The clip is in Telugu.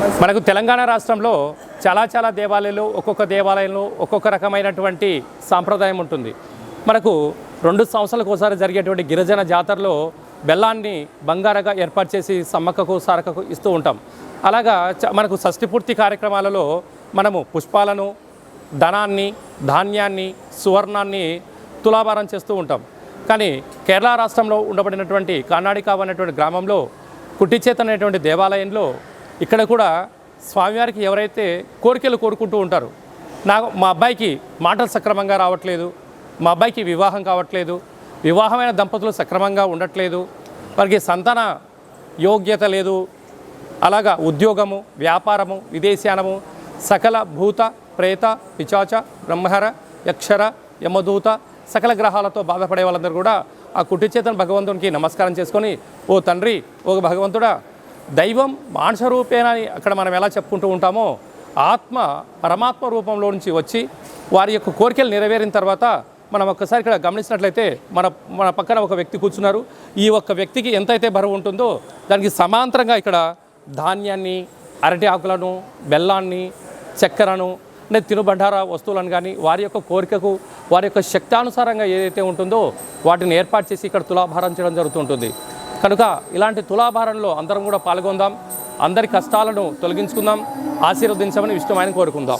మనకు తెలంగాణ రాష్ట్రంలో చాలా చాలా దేవాలయాలు ఒక్కొక్క దేవాలయంలో ఒక్కొక్క రకమైనటువంటి సాంప్రదాయం ఉంటుంది. మనకు రెండు సంవత్సరాలకు ఒకసారి జరిగేటువంటి గిరిజన జాతరలో బెల్లాన్ని బంగారగా ఏర్పాటు చేసి సమ్మక్కకు సారకకు ఇస్తూ ఉంటాం. అలాగా చ- మనకు షష్టిపూర్తి కార్యక్రమాలలో మనము పుష్పాలను ధనాన్ని ధాన్యాన్ని సువర్ణాన్ని తులాభారం చేస్తూ ఉంటాం. కానీ కేరళ రాష్ట్రంలో ఉండబడినటువంటి కర్ణాటక అనేటువంటి గ్రామంలో కుట్టిచేత అనేటువంటి దేవాలయంలో ఇక్కడ కూడా స్వామివారికి ఎవరైతే కోరికలు కోరుకుంటూ ఉంటారు నాకు మా అబ్బాయికి మాటలు సక్రమంగా రావట్లేదు మా అబ్బాయికి వివాహం కావట్లేదు వివాహమైన దంపతులు సక్రమంగా ఉండట్లేదు వారికి సంతాన యోగ్యత లేదు అలాగా ఉద్యోగము వ్యాపారము విదేశానము సకల భూత ప్రేత పిచాచ బ్రహ్మహర యక్షర యమదూత సకల గ్రహాలతో బాధపడే వాళ్ళందరూ కూడా ఆ కుటిచేతన భగవంతునికి నమస్కారం చేసుకొని ఓ తండ్రి ఓ భగవంతుడా దైవం మానస రూపేణ అక్కడ మనం ఎలా చెప్పుకుంటూ ఉంటామో ఆత్మ పరమాత్మ రూపంలో నుంచి వచ్చి వారి యొక్క కోరికలు నెరవేరిన తర్వాత మనం ఒక్కసారి ఇక్కడ గమనించినట్లయితే మన మన పక్కన ఒక వ్యక్తి కూర్చున్నారు. ఈ ఒక్క వ్యక్తికి ఎంతైతే బరువు ఉంటుందో దానికి సమాంతరంగా ఇక్కడ ధాన్యాన్ని అరటి ఆకులను బెల్లాన్ని చక్కెరను అంటే తినుబండార వస్తువులను కానీ వారి యొక్క కోరికకు వారి యొక్క శక్తానుసారంగా ఏదైతే ఉంటుందో వాటిని ఏర్పాటు చేసి ఇక్కడ తులాభారం చేయడం జరుగుతుంటుంది. కనుక ఇలాంటి తులాభారంలో అందరం కూడా పాల్గొందాం. అందరి కష్టాలను తొలగించుకుందాం. ఆశీర్వదించమని విష్ణుమాయని కోరుకుందాం.